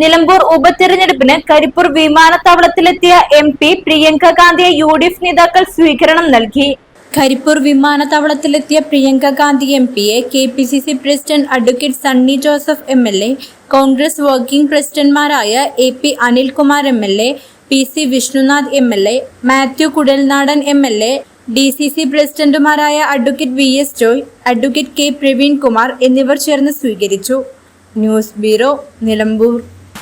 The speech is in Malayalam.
നിലമ്പൂർ ഉപതെരഞ്ഞെടുപ്പിന് കരിപ്പൂർ വിമാനത്താവളത്തിലെത്തിയ എം പി പ്രിയങ്ക ഗാന്ധിയെ യു ഡി എഫ് നേതാക്കൾ സ്വീകരണം നൽകി. കരിപ്പൂർ വിമാനത്താവളത്തിലെത്തിയ പ്രിയങ്ക ഗാന്ധി എം പിയെ K P C C president advocate Sunny Joseph M L A Congress working പ്രസിഡന്റ്മാരായ A P Anilkumar M L A P C Vishnunath M L A Mathew Kuzhalnadan M L A D C C പ്രസിഡന്റുമാരായ advocate V S Joy advocate K Praveen Kumar എന്നിവർ ചേർന്ന് സ്വീകരിച്ചു. News bureau Nilambur.